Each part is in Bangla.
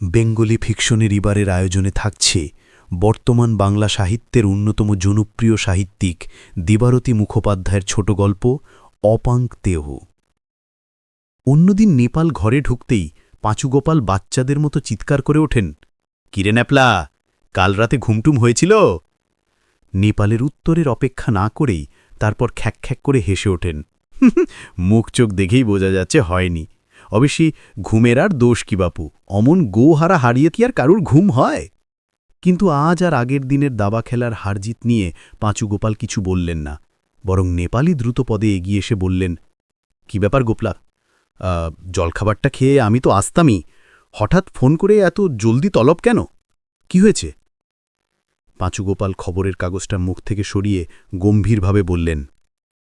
বেঙ্গলি ফিকশনের এবারের আয়োজনে থাকছে বর্তমান বাংলা সাহিত্যের অন্যতম জনপ্রিয় সাহিত্যিক দিবারতী মুখোপাধ্যায়ের ছোট গল্প, অপাঙ্ক দেহ অন্যদিন নেপাল ঘরে ঢুকতেই পাঁচুগোপাল বাচ্চাদের মতো চিৎকার করে ওঠেন, কিরে ন্যাপলা, কাল রাতে ঘুমটুম হয়েছিল? নেপালের উত্তরের অপেক্ষা না করেই তারপর খ্যাক খ্যাক করে হেসে ওঠেন। মুখ চোখ দেখেই বোঝা যাচ্ছে হয়নি। অবশ্যই ঘুমের আর দোষ কি বাপু? অমন গোহারা হারিয়ে কি আর কারুর ঘুম হয়? কিন্তু আজ আর আগের দিনের দাবা খেলার হারজিত নিয়ে পাঁচু গোপাল কিছু বললেন না। বরং নেপালি দ্রুত পদে এগিয়ে এসে বললেন, কি ব্যাপার গোপলা? জলখাবারটা খেয়ে আমি তো আসতামই। হঠাৎ ফোন করে এত জলদি তলব কেন? কি হয়েছে? পাঁচু গোপাল খবরের কাগজটা মুখ থেকে সরিয়ে গম্ভীরভাবে বললেন,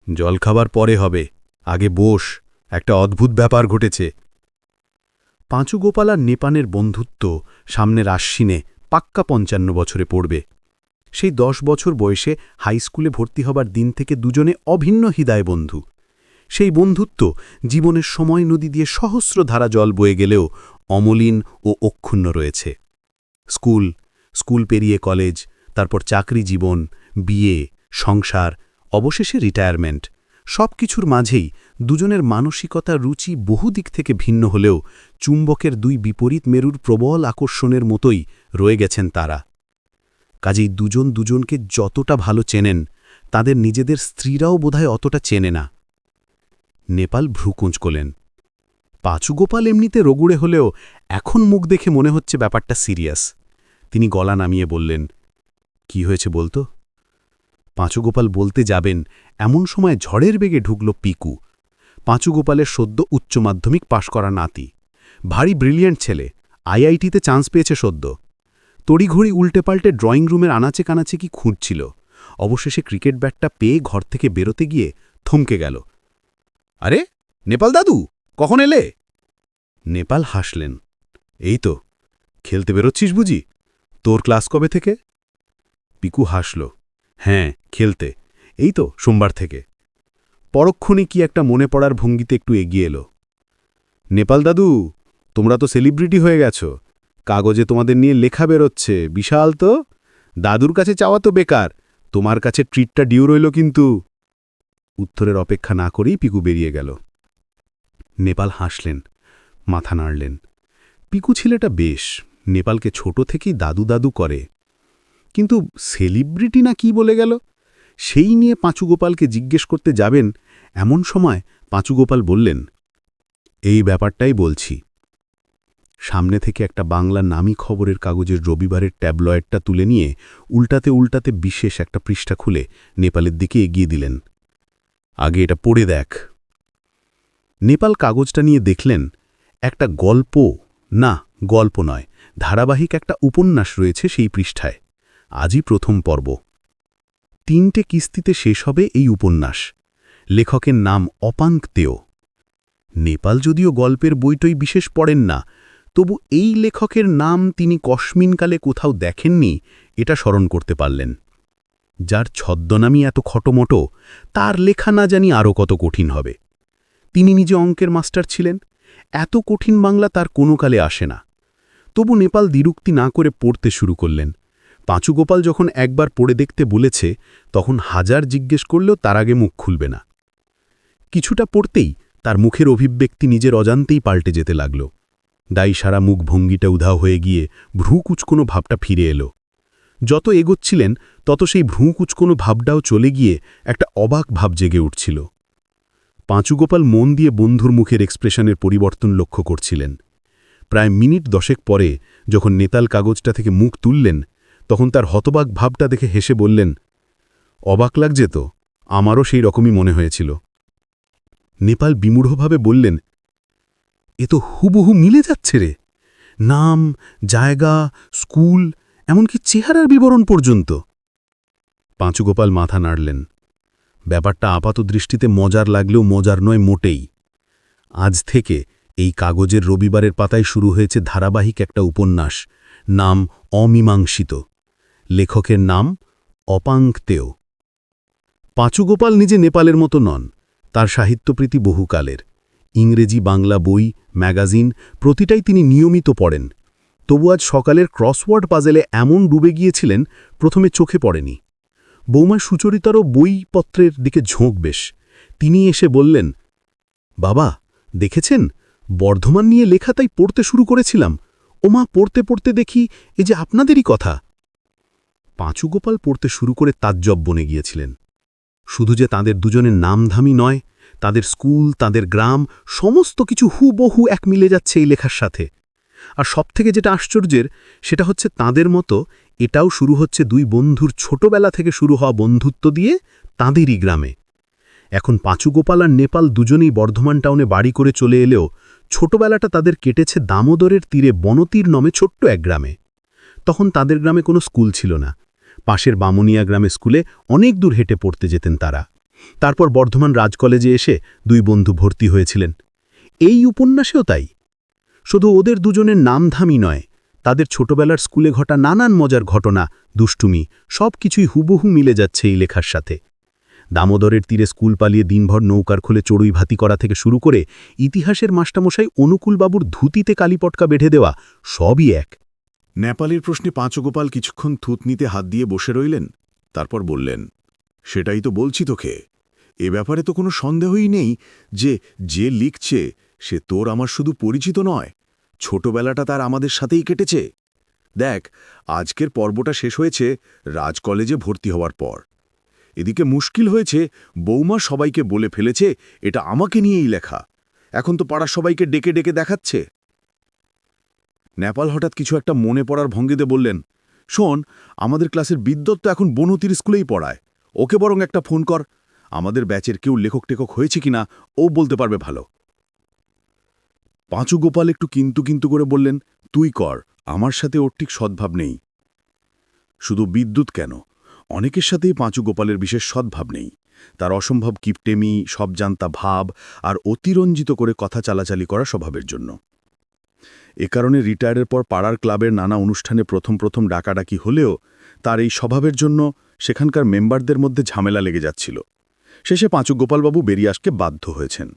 জলখাবার পরে হবে। আগে বস। একটা অদ্ভুত ব্যাপার ঘটেছে। পাঁচু গোপাল আর নেপানের বন্ধুত্ব সামনের আশ্বিনে পাক্কা পঞ্চান্ন বছরে পড়বে। সেই দশ বছর বয়সে হাই স্কুলে ভর্তি হবার দিন থেকে দুজনে অভিন্ন হৃদয় বন্ধু। সেই বন্ধুত্ব জীবনের সময় নদী দিয়ে সহস্র ধারা জল বয়ে গেলেও অমলিন ও অক্ষুণ্ণ রয়েছে। স্কুল স্কুল পেরিয়ে কলেজ, তারপর চাকরি জীবন, বিয়ে, সংসার, অবশেষে রিটায়ারমেন্ট। সব কিছুর মাঝেই দুজনের মানসিকতা রুচি বহু দিক থেকে ভিন্ন হলেও চুম্বকের দুই বিপরীত মেরুর প্রবল আকর্ষণের মতোই রয়ে গেছেন তারা। কাজেই দুজন দুজনকে যতটা ভালো চেনেন, তাদের নিজেদের স্ত্রীরাও বোধহয় অতটা চেনে না। নেপাল ভ্রুকুঞ্চ করলেন পাঁচু গোপাল এমনিতে রগুড়ে হলেও এখন মুখ দেখে মনে হচ্ছে ব্যাপারটা সিরিয়াস। তিনি গলা নামিয়ে বললেন, কি হয়েছে বলতো? পাঁচুগোপাল বলতে যাবেন, এমন সময় ঝড়ের বেগে ঢুকল পিকু। পাঁচুগোপালের সদ্য উচ্চ মাধ্যমিক পাশ করা নাতি। ভারী ব্রিলিয়েন্ট ছেলে, আইআইটিতে চান্স পেয়েছে সদ্য। তড়িঘড়ি উল্টে পাল্টে ড্রয়িং রুমের আনাচে কানাচে কি খুঁজছিল অবশেষে ক্রিকেট ব্যাটটা পেয়ে ঘর থেকে বেরোতে গিয়ে থমকে গেল। আরে, নেপাল দাদু, কখন এলে? নেপাল হাসলেন। এই তো, খেলতে বেরোচ্ছিস বুঝি? তোর ক্লাস কবে থেকে? পিকু হাসল। হ্যাঁ খেলতে। এই তো সোমবার থেকে। পরক্ষণে কি একটা মনে পড়ার ভঙ্গিতে একটু এগিয়ে এলো। নেপাল দাদু, তোমরা তো সেলিব্রিটি হয়ে গেছো। কাগজে তোমাদের নিয়ে লেখা বেরোচ্ছে। বিশাল তো। দাদুর কাছে চাওয়া তো বেকার। তোমার কাছে ট্রিটটা ডিউ রইল কিন্তু। উত্তরের অপেক্ষা না করেই পিকু বেরিয়ে গেল। নেপাল হাসলেন, মাথা নাড়লেন। পিকু ছেলেটা বেশ। নেপালকে ছোট থেকেই দাদু দাদু করে। কিন্তু সেলিব্রিটি না কি বলে গেল? সেই নিয়ে পাঁচুগোপালকে জিজ্ঞেস করতে যাবেন, এমন সময় পাঁচুগোপাল বললেন, এই ব্যাপারটাই বলছি। সামনে থেকে একটা বাংলা নামী খবরের কাগজের রবিবারের ট্যাবলয়েডটা তুলে নিয়ে উল্টাতে উল্টাতে বিশেষ একটা পৃষ্ঠা খুলে নেপালের দিকে এগিয়ে দিলেন। আগে এটা পড়ে দেখ। নেপাল কাগজটা নিয়ে দেখলেন, একটা গল্প, না গল্প নয়, ধারাবাহিক একটা উপন্যাস রয়েছে সেই পৃষ্ঠায়। আজই প্রথম পর্ব। তিনটে কিস্তিতে শেষ হবে এই উপন্যাস। লেখকের নাম অপাঙ্ক তেও। নেপাল যদিও গল্পের বইটই বিশেষ পড়েন না, তবু এই লেখকের নাম তিনি কস্মিনকালে কোথাও দেখেননি, এটা স্মরণ করতে পারলেন। যার ছদ্মনামই এত খটোমটো, তার লেখা না জানি আরও কত কঠিন হবে। তিনি নিজে অঙ্কের মাস্টার ছিলেন, এত কঠিন বাংলা তার কোনো কালে আসে না। তবু নেপাল দ্বিরুক্তি না করে পড়তে শুরু করলেন। পাঁচুগোপাল যখন একবার পড়ে দেখতে বলেছে, তখন হাজার জিজ্ঞেস করলেও তার আগে মুখ খুলবে না। কিছুটা পড়তেই তার মুখের অভিব্যক্তি নিজের অজান্তেই পাল্টে যেতে লাগল। দায়ী সারা মুখ ভঙ্গিটা উধাও হয়ে গিয়ে ভ্রু কুচকোনো ভাবটা ফিরে এলো। যত এগোচ্ছিলেন, তত সেই ভ্রু কুচকোনো ভাবটাও চলে গিয়ে একটা অবাক ভাব জেগে উঠছিল। পাঁচুগোপাল মন দিয়ে বন্ধুর মুখের এক্সপ্রেশনের পরিবর্তন লক্ষ্য করছিলেন। প্রায় মিনিট দশেক পরে, যখন নেতাল কাগজটা থেকে মুখ তুললেন তখন তার হতবাক ভাবটা দেখে হেসে বললেন, অবাক লাগছে তো, আমারও সেই রকমই মনে হয়েছিল। নেপাল বিমূঢ়ভাবে বললেন, এ তো হুবহু মিলে যাচ্ছে রে। নাম, জায়গা, স্কুল, এমনকি চেহারার বিবরণ পর্যন্ত। পাঁচুগোপাল মাথা নাড়লেন। ব্যাপারটা আপাত দৃষ্টিতে মজার লাগলেও মজার নয়, মোটেই। আজ থেকে এই কাগজের রবিবারের পাতায় শুরু হয়েছে ধারাবাহিক একটা উপন্যাস, নাম অমীমাংসিত। লেখকের নাম অপাঙ্কতেও পাঁচুগোপাল নিজে নেপালের মতো নন, তার সাহিত্যপ্রীতি বহুকালের। ইংরেজি, বাংলা বই, ম্যাগাজিন প্রতিটাই তিনি নিয়মিত পড়েন। তবু আজ সকালের ক্রসওয়ার্ড পাজেলে এমন ডুবে গিয়েছিলেন, প্রথমে চোখে পড়েনি। বৌমা সুচরিতারও বইপত্রের দিকে ঝোঁক বেশ। তিনি এসে বললেন, বাবা, দেখেছেন? বর্ধমান নিয়ে লেখা তাই পড়তে শুরু করেছিলাম। ওমা, পড়তে পড়তে দেখি, এ যে আপনাদেরই কথা। পাঁচুগোপাল পড়তে শুরু করে তাজ্জব বনে গিয়েছিলেন। শুধু যে তাদের দুজনের নামধামই নয়, তাদের স্কুল, তাদের গ্রাম, সমস্ত কিছু হুবহু এক মিলে যাচ্ছে এই লেখার সাথে। আর সবথেকে যেটা আশ্চর্যের, সেটা হচ্ছে তাদের মতো এটাও শুরু হচ্ছে দুই বন্ধুর ছোটবেলা থেকে শুরু হওয়া বন্ধুত্ব দিয়ে তাঁদেরই গ্রামে। এখন পাঁচুগোপাল আর নেপাল দুজনেই বর্ধমান টাউনে বাড়ি করে চলে এলেও ছোটবেলাটা তাদের কেটেছে দামোদরের তীরে বনতীর নামে ছোট্ট এক গ্রামে। তখন তাদের গ্রামে কোনো স্কুল ছিল না। পাশের বামুনিয়া গ্রামে স্কুলে অনেক দূর হেঁটে পড়তে যেতেন তারা। তারপর বর্ধমান রাজ কলেজে এসে দুই বন্ধু ভর্তি হয়েছিলেন। এই উপন্যাসেও তাই। শুধু ওদের দুজনের নামধামই নয়, তাদের ছোটবেলার স্কুলে ঘটা নানান মজার ঘটনা, দুষ্টুমি সব কিছুই হুবহু মিলে যাচ্ছে এই লেখার সাথে। দামোদরের তীরে স্কুল পালিয়ে দিনভর নৌকার খোলে চড়ুই ভাতি করা থেকে শুরু করে ইতিহাসের মাস্টামশাই অনুকূলবাবুর ধুতিতে কালীপটকা বেঁধে দেওয়া সবই এক। নেপালের প্রশ্নে পাঁচগোপাল কিছুক্ষণ থুতনিতে হাত দিয়ে বসে রইলেন, তারপর বললেন, সেটাই তো বলছি তোকে। এ ব্যাপারে তো কোনো সন্দেহই নেই যে যে লিখছে, সে তোর আমার শুধু পরিচিত নয়, ছোটবেলাটা তার আমাদের সাথেই কেটেছে। দেখ, আজকের পর্বটা শেষ হয়েছে রাজ কলেজে ভর্তি হওয়ার পর। এদিকে মুশকিল হয়েছে, বৌমা সবাইকে বলে ফেলেছে, এটা আমাকে নিয়েই লেখা। এখন তো পাড়ার সবাইকে ডেকে ডেকে দেখাচ্ছে। নেপাল হঠাৎ কিছু একটা মনে পড়ার ভঙ্গিতে বললেন, শোন, আমাদের ক্লাসের বিদ্যুৎ তো এখন বনতির স্কুলেই পড়ায়। ওকে বরং একটা ফোন কর, আমাদের ব্যাচের কেউ লেখক টেখক হয়েছে কিনা, ও বলতে পারবে ভালো। পাঁচু গোপাল একটু কিন্তু কিন্তু করে বললেন, তুই কর, আমার সাথে ওর ঠিক সদ্ভাব নেই। শুধু বিদ্যুৎ কেন? অনেকের সাথেই পাঁচু গোপালের বিশেষ সদ্ভাব নেই। তার অসম্ভব কিপটেমি, সব জানতা ভাব আর অতিরঞ্জিত করে কথা চালাচালি করা স্বভাবের জন্য। এ কারণে রিটায়ারের পর পাড়ার ক্লাবের নানা অনুষ্ঠানে প্রথম প্রথম ডাকাডাকি হলেও তার এই স্বভাবের জন্য সেখানকার মেম্বারদের মধ্যে ঝামেলা লেগে যাচ্ছিল। শেষে পাঁচু গোপালবাবু বেরিয়ে আসকে বাধ্য হয়েছেন।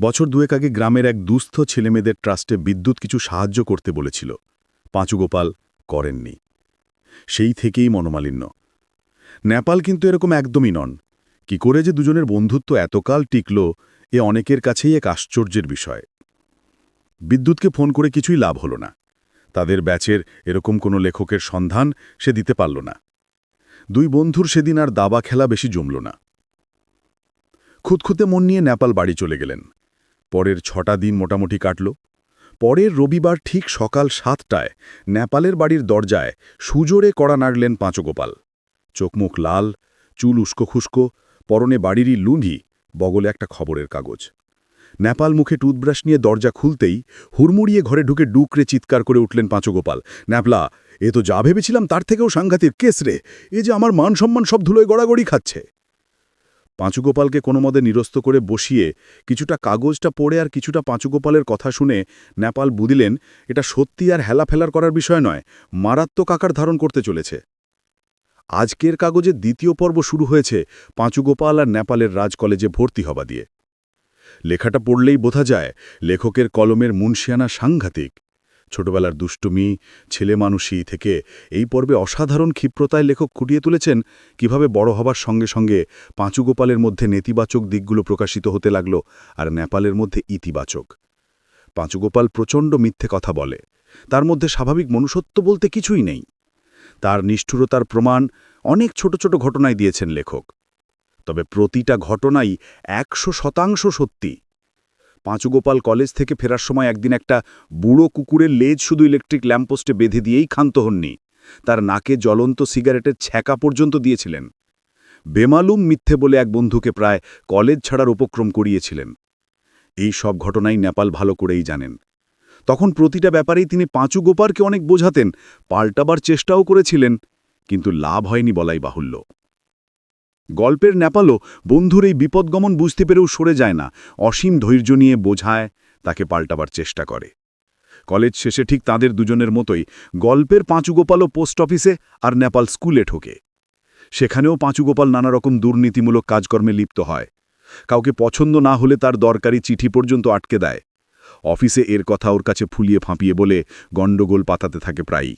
বছর দুয়েক আগে গ্রামের এক দুস্থ ছেলেমেয়েদের ট্রাস্টে বিদ্যুৎ কিছু সাহায্য করতে বলেছিল। পাঁচু গোপাল করেননি। সেই থেকেই মনোমালিন্য। নেপাল কিন্তু এরকম একদমই নন। কি করে যে দুজনের বন্ধুত্ব এতকাল টিকল, এ অনেকের কাছেই এক আশ্চর্যের বিষয়। বিদ্যুৎকে ফোন করে কিছুই লাভ হলো না। তাদের ব্যাচের এরকম কোনো লেখকের সন্ধান সে দিতে পারল না। দুই বন্ধুর সেদিন আর দাবা খেলা বেশি জমল না। খুঁতখুঁতে মন নিয়ে নেপাল বাড়ি চলে গেলেন। পরের ছটা দিন মোটামুটি কাটল। পরের রবিবার ঠিক সকাল সাতটায় নেপালের বাড়ির দরজায় সুজোরে কড়া নাড়লেন পাঁচগোপাল। চোখমুখ লাল, চুল উস্কো খুস্কো, পরনে বাড়িরই লুঙ্গি, বগলে একটা খবরের কাগজ। নেপাল মুখে টুথব্রাশ নিয়ে দরজা খুলতেই হুড়মুড়িয়ে ঘরে ঢুকে ডুকরে চিৎকার করে উঠলেন পাঁচগোপাল। ন্যাপলা, এ তো যা ভেবেছিলাম তার থেকেও সাংঘাতিক। কেস রে, এ যে আমার মান সম্মান সব ধুলোয় গড়াগড়ি খাচ্ছে। পাঁচুগোপালকে কোনো মদে নিরস্ত করে বসিয়ে কিছুটা কাগজটা পড়ে আর কিছুটা পাঁচুগোপালের কথা শুনে নেপাল বুদিলেন এটা সত্যি আর হেলাফেলার করার বিষয় নয়, মারাত্মক আকার ধারণ করতে চলেছে। আজকের কাগজের দ্বিতীয় পর্ব শুরু হয়েছে পাঁচুগোপাল আর নেপালের রাজ কলেজে ভর্তি হবা দিয়ে। লেখাটা পড়লেই বোঝা যায়, লেখকের কলমের মুনশিয়ানা সাংঘাতিক। ছোটবেলার দুষ্টুমি, ছেলে মানুষই থেকে এই পর্বে অসাধারণ ক্ষিপ্রতায় লেখক খুঁটিয়ে তুলেছেন কীভাবে বড় হবার সঙ্গে সঙ্গে পাঁচুগোপালের মধ্যে নেতিবাচক দিকগুলো প্রকাশিত হতে লাগল আর নেপালের মধ্যে ইতিবাচক। পাঁচুগোপাল প্রচণ্ড মিথ্যে কথা বলে। তার মধ্যে স্বাভাবিক মনুষ্যত্ব বলতে কিছুই নেই। তার নিষ্ঠুরতার প্রমাণ অনেক ছোট ছোট ঘটনায় দিয়েছেন লেখক। তবে প্রতিটা ঘটনাই একশো শতাংশ সত্যি। পাঁচুগোপাল কলেজ থেকে ফেরার সময় একদিন একটা বুড়ো কুকুরের লেজ শুধু ইলেকট্রিক ল্যাম্পপোস্টে বেঁধে দিয়েই ক্ষান্ত হননি। তার নাকে জ্বলন্ত সিগারেটের ছ্যাঁকা পর্যন্ত দিয়েছিলেন। বেমালুম মিথ্যে বলে এক বন্ধুকে প্রায় কলেজ ছাড়ার উপক্রম করিয়েছিলেন। এই সব ঘটনাই নেপাল ভালো করেই জানেন। তখন প্রতিটা ব্যাপারেই তিনি পাঁচু গোপারকে অনেক বোঝাতেন, পাল্টাবার চেষ্টাও করেছিলেন, কিন্তু লাভ হয়নি বলাই বাহুল্য। গল্পের নেপালও বন্ধুর এই বিপদগমন বুঝতে পেরেও সরে যায় না। অসীম ধৈর্য নিয়ে বোঝায়, তাকে পাল্টাবার চেষ্টা করে। কলেজ শেষে ঠিক তাদের দুজনের মতোই গল্পের পাঁচুগোপালও পোস্ট অফিসে আর নেপাল স্কুলে ঠোকে সেখানেও পাঁচুগোপাল নানা রকম দুর্নীতিমূলক কাজকর্মে লিপ্ত হয়। কাউকে পছন্দ না হলে তার দরকারি চিঠি পর্যন্ত আটকে দেয়। অফিসে এর কথা ওর কাছে ফুলিয়ে ফাঁপিয়ে বলে গণ্ডগোল পাতাতে থাকে প্রায়ই।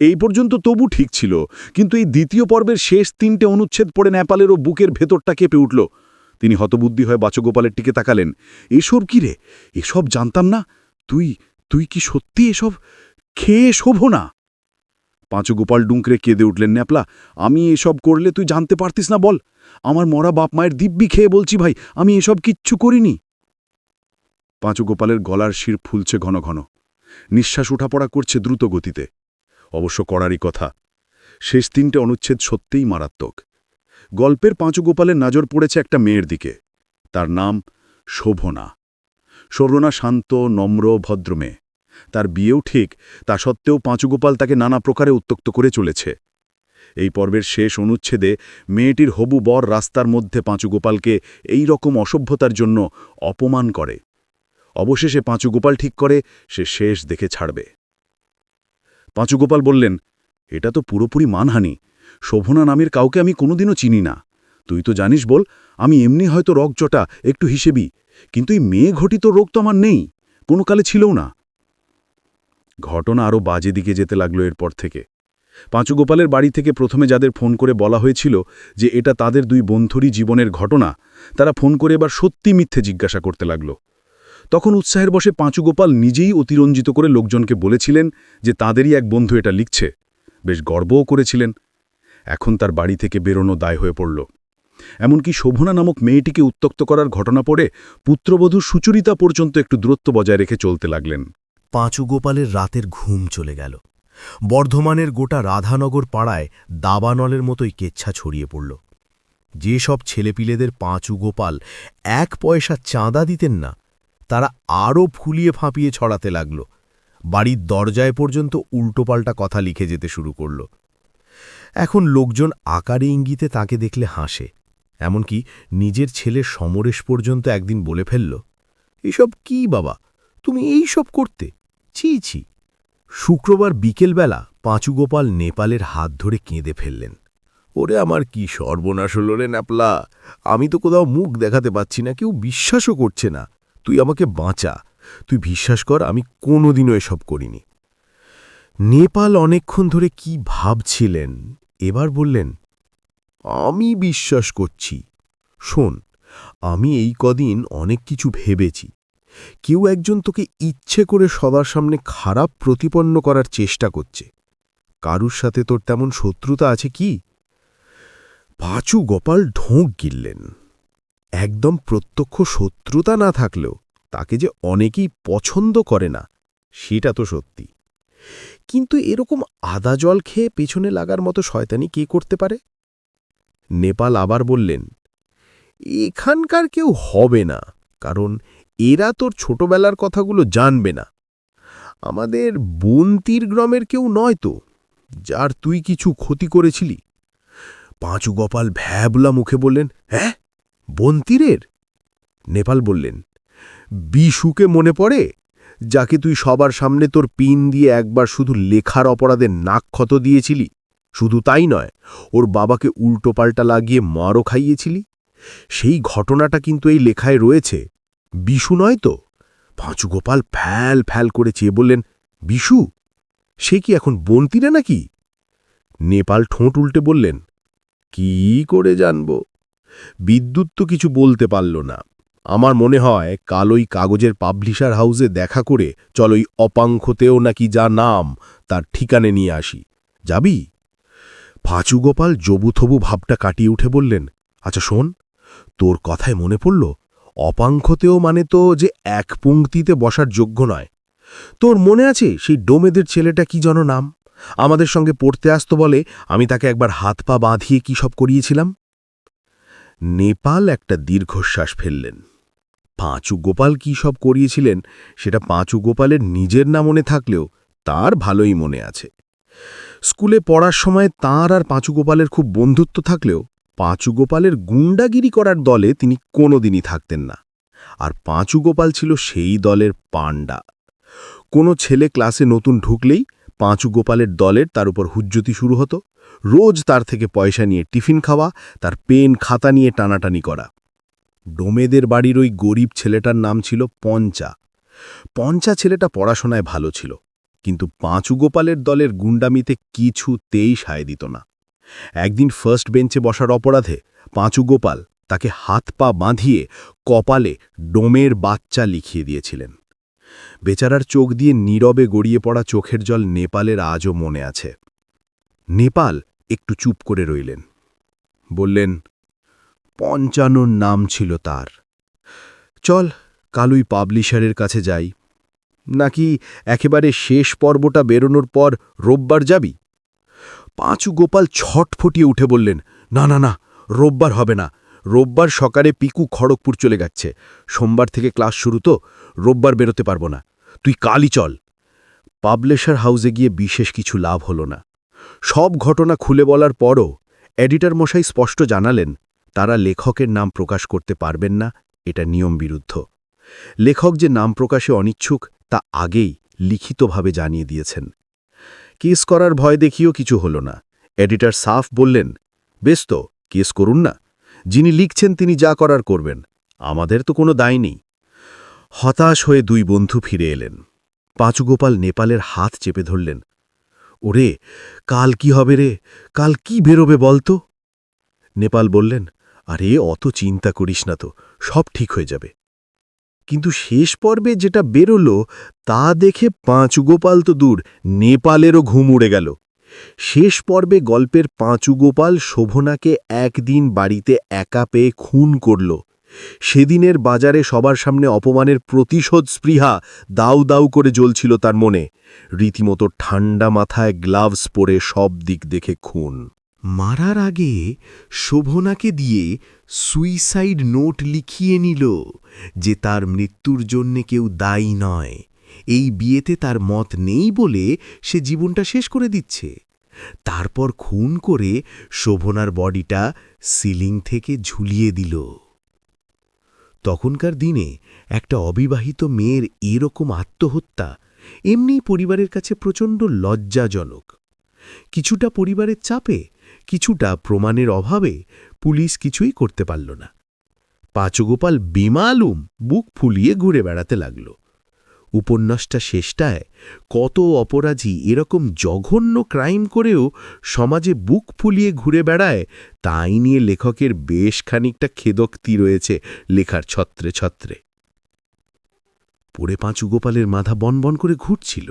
এই পর্যন্ত তবু ঠিক ছিল, কিন্তু এই দ্বিতীয় পর্বের শেষ তিনটে অনুচ্ছেদ পড়ে নেপালেরও বুকের ভেতরটা কেঁপে উঠল। তিনি হতবুদ্ধি হয়ে বাচগোপালের টিকে তাকালেন। এসব কি রে? এসব জানতাম না? তুই তুই কি সত্যি এসব? খেয়ে শোভ না! পাঁচু গোপাল ডুঙ্করে কেঁদে উঠলেন, ন্যাপলা, আমি এসব করলে তুই জানতে পারতিস না, বল। আমার মরা বাপ মায়ের দিব্যি খেয়ে বলছি ভাই, আমি এসব কিচ্ছু করিনি। পাঁচু গোপালের গলার শির ফুলছে ঘন ঘন। নিঃশ্বাস উঠাপড়া করছে দ্রুত গতিতে। অবশ্য করারই কথা। শেষ তিনটে অনুচ্ছেদ সত্যিই মারাত্মক। গল্পের পাঁচু গোপালের নজর পড়েছে একটা মেয়ের দিকে। তার নাম শোভনা। শোভনা শান্ত, নম্র, ভদ্র মেয়ে। তার বিয়েও ঠিক, তা সত্ত্বেও পাঁচুগোপাল তাকে নানা প্রকারে উত্তক্ত করে চলেছে। এই পর্বের শেষ অনুচ্ছেদে মেয়েটির হবু বর রাস্তার মধ্যে পাঁচুগোপালকে এই রকম অসভ্যতার জন্য অপমান করে। অবশেষে পাঁচুগোপাল ঠিক করে, সে শেষ দেখে ছাড়বে। পাঁচুগোপাল বললেন, এটা তো পুরোপুরি মানহানি। শোভনা নামের কাউকে আমি কোনোদিনও চিনি না। তুই তো জানিস বল, আমি এমনি হয়তো রকজটা একটু হিসেবি, কিন্তু এই মেয়ে ঘটিত রোগ তো আমার নেই, কোনো কালে ছিলও না। ঘটনা আরও বাজে দিকে যেতে লাগল এরপর থেকে। পাঁচুগোপালের বাড়ি থেকে প্রথমে যাদের ফোন করে বলা হয়েছিল যে এটা তাদের দুই বন্ধুরই জীবনের ঘটনা, তারা ফোন করে এবার সত্যি মিথ্যে জিজ্ঞাসা করতে লাগল। তখন উৎসাহের বসে পাঁচুগোপাল নিজেই অতিরঞ্জিত করে লোকজনকে বলেছিলেন যে তাদেরই এক বন্ধু এটা লিখছে। বেশ গর্বও করেছিলেন। এখন তার বাড়ি থেকে বেরোনো দায় হয়ে পড়ল। এমনকি শোভনা নামক মেয়েটিকে উত্তক্ত করার ঘটনা পড়ে পুত্রবধূ সুচরিতা পর্যন্ত একটু দূরত্ব বজায় রেখে চলতে লাগলেন। পাঁচু গোপালের রাতের ঘুম চলে গেল। বর্ধমানের গোটা রাধানগর পাড়ায় দাবানলের মতোই কেচ্ছা ছড়িয়ে পড়ল। যে সব ছেলেপিলেদের পাঁচু গোপাল এক পয়সা চাঁদা দিতেন না তারা আরও ফুলিয়ে ফাঁপিয়ে ছড়াতে লাগল। বাড়ির দরজায় পর্যন্ত উল্টোপাল্টা কথা লিখে যেতে শুরু করল। এখন লোকজন আকারে ইঙ্গিতে তাকে দেখলে হাসে, এমনকি নিজের ছেলে সমরেশ পর্যন্ত একদিন বলে ফেলল, এসব কি বাবা? তুমি এই সব করতে? ছি ছি। শুক্রবার বিকেলবেলা পাঁচুগোপাল নেপালের হাত ধরে কেঁদে ফেললেন, ওরে আমার কি সর্বনাশ হল রে ন্যাপলা? আমি তো কোথাও মুখ দেখাতে পাচ্ছি না, কেউ বিশ্বাসও করছে না। তুই আমাকে বাঁচা। তুই বিশ্বাস কর, আমি কোনোদিনও এসব করিনি। নেপাল অনেকক্ষণ ধরে কি ভাবছিলেন? এবার বললেন, আমি বিশ্বাস করছি। শোন, আমি এই কদিন অনেক কিছু ভেবেছি। কেউ একজন তোকে ইচ্ছে করে সবার সামনে খারাপ প্রতিপন্ন করার চেষ্টা করছে। কারুর সাথে তোর তেমন শত্রুতা আছে কি? পাঁচু গোপাল ঢোঁক গিললেন। একদম প্রত্যক্ষ শত্রুতা না থাকলেও তাকে যে অনেকেই পছন্দ করে না, সেটা তো সত্যি। কিন্তু এরকম আদা জল খেয়ে পেছনে লাগার মতো শয়তানি কে করতে পারে? নেপাল আবার বললেন, এখানকার কেউ হবে না, কারণ এরা তোর ছোটবেলার কথাগুলো জানবে না। আমাদের বন্তির গ্রামের কেউ নয় তো, যার তুই কিছু ক্ষতি করেছিলি। পাঁচু গোপাল ভ্যাবলা মুখে বললেন হ্যাঁ বন্তিরের? নেপাল বললেন, বিশুকে মনে পড়ে? যাকে তুই সবার সামনে তোর পিন দিয়ে একবার শুধু লেখার অপরাধে নাক ক্ষত দিয়েছিলি? শুধু তাই নয়, ওর বাবাকে উল্টোপাল্টা লাগিয়ে মারও খাইয়েছিলি? সেই ঘটনাটা কিন্তু এই লেখায় রয়েছে। বিশু নয় তো? পাঁচু গোপাল ফ্যাল ফ্যাল করে চেয়ে বললেন, বিশু, সে কি এখন বন্তিরে নাকি? নেপাল ঠোঁট উল্টে বললেন, কি করে জানব? বিদ্যুৎ তো কিছু বলতে পারল না। আমার মনে হয় কাল ওই কাগজের পাবলিশার হাউসে দেখা করে চল ওই অপাঙ্ক্ষতেও নাকি যা নাম তার ঠিকানে নিয়ে আসি। যাবি? পাঁচু গোপাল জবুথবু ভাবটা কাটিয়ে উঠে বললেন আচ্ছা শোন, তোর কথায় মনে পড়ল অপাঙ্ক্ষতেও মানে তো যে এক পংক্তিতে বসার যোগ্য নয়। তোর মনে আছে সেই ডোমেদের ছেলেটা কি যেন নাম? আমাদের সঙ্গে পড়তে আসতো বলে আমি তাকে একবার হাত পা বাঁধিয়ে কি সব করিয়েছিলাম? নেপাল একটা দীর্ঘশ্বাস ফেললেন। পাঁচু গোপাল কী সব করিয়েছিলেন, সেটা পাঁচু গোপালের নিজের না মনে থাকলেও তার ভালোই মনে আছে। স্কুলে পড়ার সময় তাঁর আর পাঁচু গোপালের খুব বন্ধুত্ব থাকলেও পাঁচু গোপালের গুন্ডাগিরি করার দলে তিনি কোনোদিনই থাকতেন না। আর পাঁচু গোপাল ছিল সেই দলের পাণ্ডা। কোনো ছেলে ক্লাসে নতুন ঢুকলেই পাঁচু গোপালের দলের তার উপর হুজ্জতি শুরু হতো। রোজ তার থেকে পয়সা নিয়ে টিফিন খাওয়া, তার পেন খাতা নিয়ে টানাটানি করা। ডোমেদের বাড়ির ওই গরিব ছেলেটার নাম ছিল পঞ্চা। পঞ্চা ছেলেটা পড়াশোনায় ভালো ছিল, কিন্তু পাঁচু গোপালের দলের গুন্ডামিতে কিছুতেই সায় দিত না। একদিন ফার্স্ট বেঞ্চে বসার অপরাধে পাঁচু গোপাল তাকে হাত পা বাঁধিয়ে কপালে ডোমের বাচ্চা লিখিয়ে দিয়েছিলেন। বেচারার চোখ দিয়ে নীরবে গড়িয়ে পড়া চোখের জল নেপালের আজও মনে আছে। নেপাল একটু চুপ করে রইলেন। বললেন, পঞ্চান্নর নাম ছিল তার। চল, কালুই পাবলিশারের কাছে যাই। নাকি একেবারে শেষ পর্বটা বেরোনোর পর রোববার যাবি? পাঁচু গোপাল ছট ফুটিয়ে উঠে বললেন, না না না, রোববার হবে না। রোববার সকালে পিকু খড়গপুর চলে যাচ্ছে সোমবার থেকে ক্লাস শুরু তো, রোববার বেরোতে পারব না। তুই কালই চল। পাবলেশার হাউসে গিয়ে বিশেষ কিছু লাভ হলো না। সব ঘটনা খুলে বলার পরও এডিটর মশাই স্পষ্ট জানালেন, তারা লেখকের নাম প্রকাশ করতে পারবেন না, এটা নিয়ম বিরুদ্ধ। লেখক যে নাম প্রকাশে অনিচ্ছুক, তা আগেই লিখিতভাবে জানিয়ে দিয়েছেন। কেস করার ভয় দেখিও কিছু হলো না। এডিটর সাফ বললেন, বেশ তো, কেস করুন না। যিনি লিখছেন তিনি যা করার করবেন, আমাদের তো কোনো দায় নেই। হতাশ হয়ে দুই বন্ধু ফিরে এলেন। পাঁচুগোপাল নেপালের হাত চেপে ধরলেন। ওরে, কাল কি হবে রে? কাল কি বেরোবে বলতো? নেপাল বললেন, আরে, অত চিন্তা করিস না তো, সব ঠিক হয়ে যাবে। কিন্তু শেষ পর্বে যেটা বেরোলো, তা দেখে পাঁচুগোপাল তো দূর, নেপালেরও ঘুম উড়ে গেল। শেষ পর্বে গল্পের পাঁচুগোপাল শোভনাকে একদিন বাড়িতে একা পেয়ে খুন করল। সেদিনের বাজারে সবার সামনে অপমানের প্রতিশোধ স্পৃহা দাউ দাউ করে জ্বলছিল তার মনে। রীতিমতো ঠান্ডা মাথায় গ্লাভস পরে সব দিক দেখে খুন। মারার আগে শোভনাকে দিয়ে সুইসাইড নোট লিখিয়ে নিল যে তার মৃত্যুর জন্যে কেউ দায়ী নয়। এই বিয়েতে তার মত নেই বলে সে জীবনটা শেষ করে দিচ্ছে। তারপর খুন করে শোভনার বডিটা সিলিং থেকে ঝুলিয়ে দিল। তখনকার দিনে একটা অবিবাহিত মেয়ের এরকম আত্মহত্যা এমনিই পরিবারের কাছে প্রচণ্ড লজ্জাজনক। কিছুটা পরিবারের চাপে, কিছুটা প্রমাণের অভাবে পুলিশ কিছুই করতে পারল না। পাচগোপাল বেমালুম বুক ফুলিয়ে ঘুরে বেড়াতে লাগল। উপন্যাসটা শেষটায় কত অপরাধী এরকম জঘন্য ক্রাইম করেও সমাজে বুক ফুলিয়ে ঘুরে বেড়ায়, তাই নিয়ে লেখকের বেশ খানিকটা খেদক্তি রয়েছে লেখার ছত্রে ছত্রে। পড়ে পাঁচু গোপালের মাথা বনবন করে ঘুরছিল।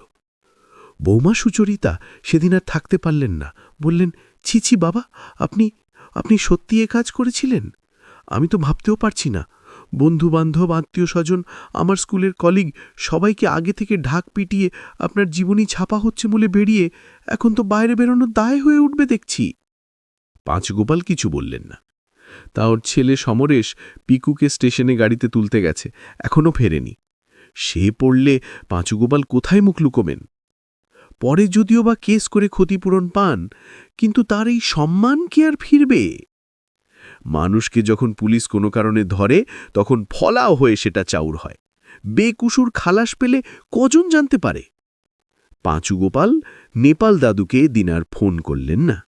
বৌমা সুচরিতা সেদিন আর থাকতে পারলেন না, বললেন, ছি ছি, বাবা, আপনি আপনি সত্যি এ কাজ করেছিলেন? আমি তো ভাবতেও পারছি না বন্ধু বান্ধব আত্মীয় স্বজন আমার স্কুলের কলিগ সবাইকে আগে থেকে ঢাক পিটিয়ে আপনার জীবনী ছাপা হচ্ছে বলে বেরিয়ে এখন তো বাইরে বেরোনোর দায় হয়ে উঠবে দেখছি। পাঁচগোপাল কিছু বললেন না। তা ওর ছেলে সমরেশ পিকুকে স্টেশনে গাড়িতে তুলতে গেছে, এখনও ফেরেনি। সে পড়লে পাঁচুগোপাল কোথায় মুখ লুকোবেন? পরে যদিও বা কেস করে ক্ষতিপূরণ পান, কিন্তু তার এই সম্মান কি আর ফিরবে? মানুষকে যখন পুলিশ কোনো কারণে ধরে, তখন ফলাও হয়ে সেটা চাউর হয়। বেকুসুর খালাস পেলে কজন জানতে পারে? পাঁচু গোপাল নেপাল দাদুকে দিনার ফোন করলেন না।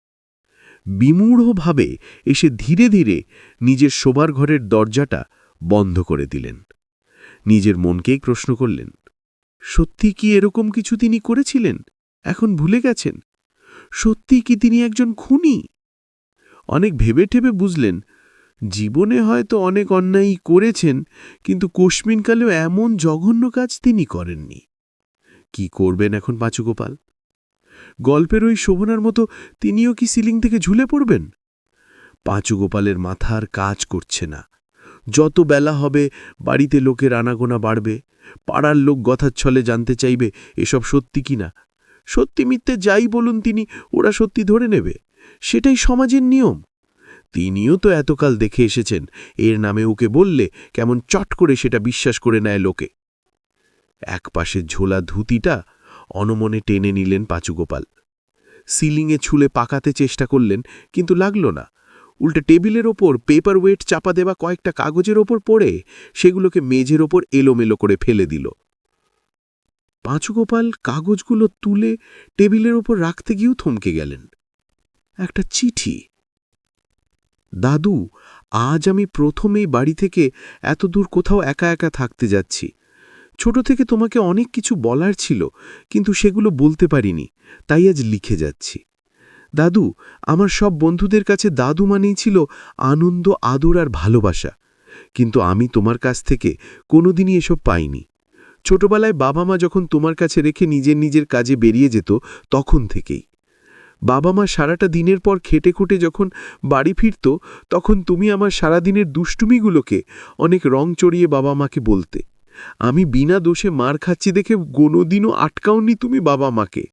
বিমূঢ়ভাবে এসে ধীরে ধীরে নিজের শোবার ঘরের দরজাটা বন্ধ করে দিলেন। নিজের মনকেই প্রশ্ন করলেন, সত্যি কি এরকম কিছু তিনি করেছিলেন? এখন ভুলে গেছেন? সত্যি কি তিনি একজন খুনি? অনেক ভেবে ঠেবে বুঝলেন। জীবনে হয়তো অনেক অন্যায়ই করেছেন, কিন্তু কোশ্মিনকালেও এমন জঘন্য কাজ তিনি করেননি। কি করবেন এখন পাঁচুগোপাল? গল্পের ওই শোভনার মতো তিনিও কি সিলিং থেকে ঝুলে পড়বেন? পাঁচুগোপালের মাথার কাজ করছে না। যত বেলা হবে, বাড়িতে লোকের আনাগোনা বাড়বে, পাড়ার লোক ছলে জানতে চাইবে এসব সত্যি কিনা। সত্যি মিথ্যে যাই বলুন তিনি, ওরা সত্যি ধরে নেবে। সেটাই সমাজের নিয়ম। তিনিও তো এতকাল দেখে এসেছেন, এর নামে ওকে বললে কেমন চট করে সেটা বিশ্বাস করে নেয় লোকে। এক পাশে ঝোলা ধুতিটা অনমনে টেনে নিলেন পাচুগোপাল। সিলিংয়ে ছুলে পাকাতে চেষ্টা করলেন, কিন্তু লাগল না। উল্টে টেবিলের ওপর পেপার ওয়েট চাপা দেওয়া কয়েকটা কাগজের ওপর পড়ে সেগুলোকে মেঝের ওপর এলোমেলো করে ফেলে দিল। পাঁচুগোপাল কাগজগুলো তুলে টেবিলের ওপর রাখতে গিয়েও থমকে গেলেন। একটা চিঠি। দাদু, আজ আমি প্রথমেই বাড়ি থেকে এত দূর কোথাও একা একা থাকতে যাচ্ছি। ছোট থেকে তোমাকে অনেক কিছু বলার ছিল, কিন্তু সেগুলো বলতে পারিনি, তাই আজ লিখে যাচ্ছি। দাদু, আমার সব বন্ধুদের কাছে দাদু মানেই ছিল আনন্দ, আদর আর ভালোবাসা। কিন্তু আমি তোমার কাছ থেকে কোনোদিনই এসব পাইনি। ছোটবেলায় বাবা মা যখন তোমার কাছে রেখে নিজের নিজের কাজে বেরিয়ে যেত, তখন থেকেই। বাবা মা সারাটা দিনের পর খেটে খুঁটে যখন বাড়ি ফিরত, তখন তুমি আমার সারাদিনের দুষ্টুমিগুলোকে অনেক রং চড়িয়ে বাবা মাকে বলতে। আমি বিনা দোষে মার খাচ্ছি দেখে কোনোদিনও আটকাওনি তুমি বাবা মাকে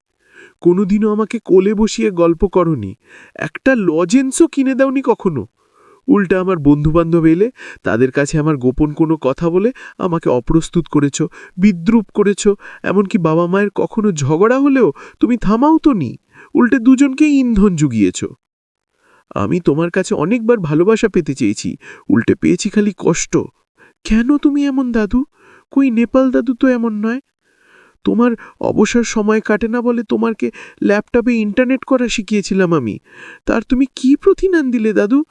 কোনোদিনও আমাকে কোলে বসিয়ে গল্প করনি। একটা লজেন্সও কিনে দাওনি কখনো? উল্টা আমার বন্ধুবান্ধব এলে, তাদের কাছে আমার গোপন কোনো কথা বলে আমাকে অপ্রস্তুত করেছ, বিদ্রুপ করেছ, এমনকি বাবা মায়ের কখনো ঝগড়া হলেও তুমি থামাও তো নি উল্টে দুজনকেই ইন্ধন জুগিয়েছ। আমি তোমার কাছে অনেকবার ভালোবাসা পেতে চেয়েছি, উল্টে পেয়েছি খালি কষ্ট। কেন তুমি এমন, দাদু? কই নেপাল দাদু তো এমন নয়। তোমার অবসর সময় কাটে না বলে তোমাকে ল্যাপটপে ইন্টারনেট করা শিখিয়েছিলাম আমি। তার তুমি কি প্রতিনান দিলে, দাদু?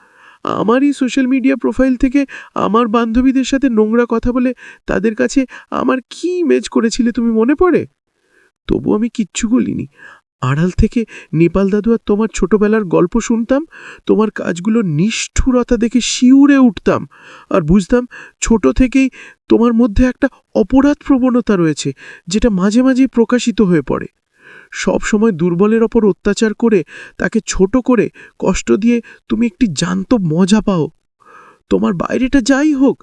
আমারই সোশ্যাল মিডিয়া প্রোফাইল থেকে আমার বান্ধবীদের সাথে নোংরা কথা বলে তাদের কাছে আমার কি ইমেজ করেছিলে তুমি মনে পড়ে? তবু আমি কিচ্ছু বলিনি। আড়াল থেকে নেপাল দাদু আর তোমার ছোটবেলার গল্প শুনতাম, তোমার কাজগুলো নিষ্ঠুরতা দেখে শিউরে উঠতাম। আর বুঝতাম, ছোট থেকেই তোমার মধ্যে একটা অপরাধ প্রবণতা রয়েছে, যেটা মাঝে মাঝেই প্রকাশিত হয়ে পড়ে। সব সময় দুর্বলের ওপর অত্যাচার করে, তাকে ছোট করে কষ্ট দিয়ে তুমি একটি জান্ত মজা পাও। তোমার বাইরেটা যাই হোক,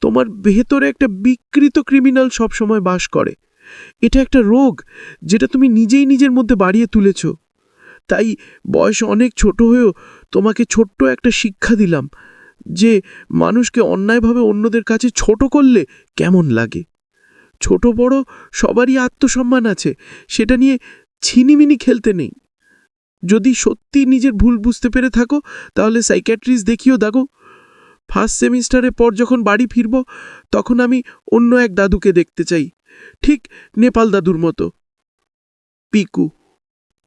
তোমার ভেতরে একটা বিকৃত ক্রিমিনাল সব সময় বাস করে। এটা একটা রোগ যেটা তুমি নিজেই নিজের মধ্যে বাড়িয়ে তুলেছ। তাই বয়স অনেক ছোট হয়েও তোমাকে ছোট্ট একটা শিক্ষা দিলাম যে মানুষকে অন্যায়ভাবে অন্যদের কাছে ছোট করলে কেমন লাগে। ছোট বড় সবারই আত্মসম্মান আছে, সেটা নিয়ে ছিনিমিনি খেলতে নেই। যদি সত্যি নিজের ভুল বুঝতে পেরে থাকো, তাহলে সাইক্যাট্রিস্ট দেখিও দাগো। ফার্স্ট সেমিস্টারের পর যখন বাড়ি ফিরব, তখন আমি অন্য এক দাদুকে দেখতে চাই। ঠিক নেপাল দাদুর মতো। পিকু।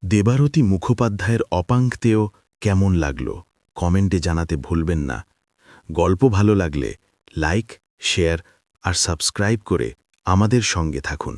দেবারতী মুখোপাধ্যায়ের অপাঙ্কতেও কেমন লাগল? কমেন্টে জানাতে ভুলবেন না। গল্প ভালো লাগলে লাইক, শেয়ার আর সাবস্ক্রাইব করে আমাদের সঙ্গে থাকুন।